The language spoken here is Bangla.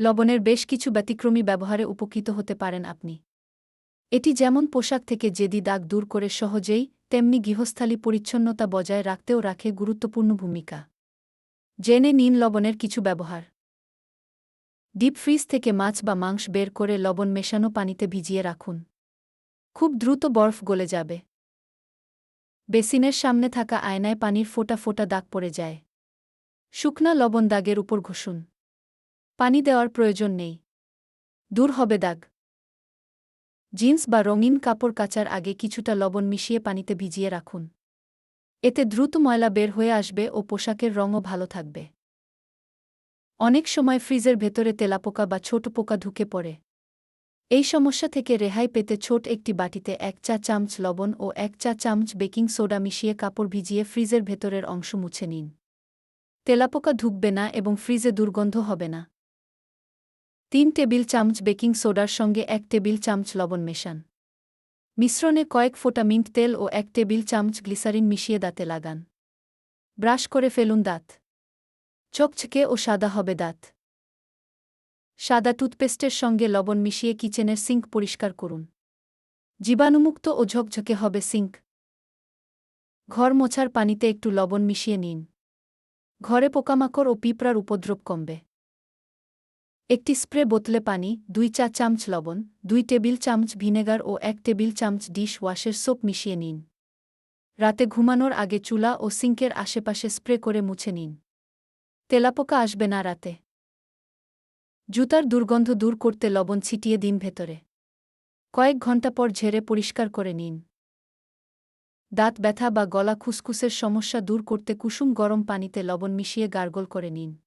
লবণের বেশ কিছু ব্যতিক্রমী ব্যবহারে উপকৃত হতে পারেন আপনি। এটি যেমন পোশাক থেকে জেদি দাগ দূর করে সহজেই, তেমনি গৃহস্থালী পরিচ্ছন্নতা বজায় রাখতেও রাখে গুরুত্বপূর্ণ ভূমিকা। জেনে নিন লবণের কিছু ব্যবহার। ডিপ ফ্রিজ থেকে মাছ বা মাংস বের করে লবণ মেশানো পানিতে ভিজিয়ে রাখুন। খুব দ্রুত বরফ গলে যাবে। বেসিনের সামনে থাকা আয়নায় পানির ফোঁটা ফোঁটা দাগ পড়ে যায়। শুকনা লবণ দাগের উপর ঘষুন। পানি দেওয়ার প্রয়োজন নেই। দূর হবে দাগ। জিন্স বা রঙিন কাপড় কাচার আগে কিছুটা লবণ মিশিয়ে পানিতে ভিজিয়ে রাখুন। এতে দ্রুত ময়লা বের হয়ে আসবে ও পোশাকের রঙও ভালো থাকবে। অনেক সময় ফ্রিজের ভেতরে তেলাপোকা বা ছোট পোকা ঢুকে পড়ে। এই সমস্যা থেকে রেহাই পেতে ছোট একটি বাটিতে এক চা চামচ লবণ ও এক চা চামচ বেকিং সোডা মিশিয়ে কাপড় ভিজিয়ে ফ্রিজের ভেতরের অংশ মুছে নিন। তেলাপোকা ঢুকবে না এবং ফ্রিজে দুর্গন্ধ হবে না। তিন টেবিল চামচ বেকিং সোডার সঙ্গে এক টেবিল চামচ লবণ মেশান। মিশ্রণে কয়েক ফোঁটা মিন্ট তেল ও এক টেবিল চামচ গ্লিসারিন মিশিয়ে দাঁতে লাগান। ব্রাশ করে ফেলুন দাঁত। চকচকে ও সাদা হবে দাঁত। সাদা টুথপেস্টের সঙ্গে লবণ মিশিয়ে কিচেনের সিঙ্ক পরিষ্কার করুন। জীবাণুমুক্ত ও ঝকঝকে হবে সিঙ্ক। ঘর মোছার পানিতে একটু লবণ মিশিয়ে নিন। ঘরে পোকামাকড় ও পিঁপড়ার উপদ্রব কমবে। একটি স্প্রে বোতলে পানি, দুই চা চামচ লবণ, দুই টেবিল চামচ ভিনেগার ও এক টেবিল চামচ ডিশ ওয়াশের সোপ মিশিয়ে নিন। রাতে ঘুমানোর আগে চুলা ও সিঙ্কের আশেপাশে স্প্রে করে মুছে নিন। তেলাপোকা আসবে না রাতে। জুতার দুর্গন্ধ দূর করতে লবণ ছিটিয়ে দিন ভেতরে। কয়েক ঘণ্টা পর ঝেড়ে পরিষ্কার করে নিন। দাঁত ব্যথা বা গলা খুসখুসের সমস্যা দূর করতে কুসুম গরম পানিতে লবণ মিশিয়ে গার্গল করে নিন।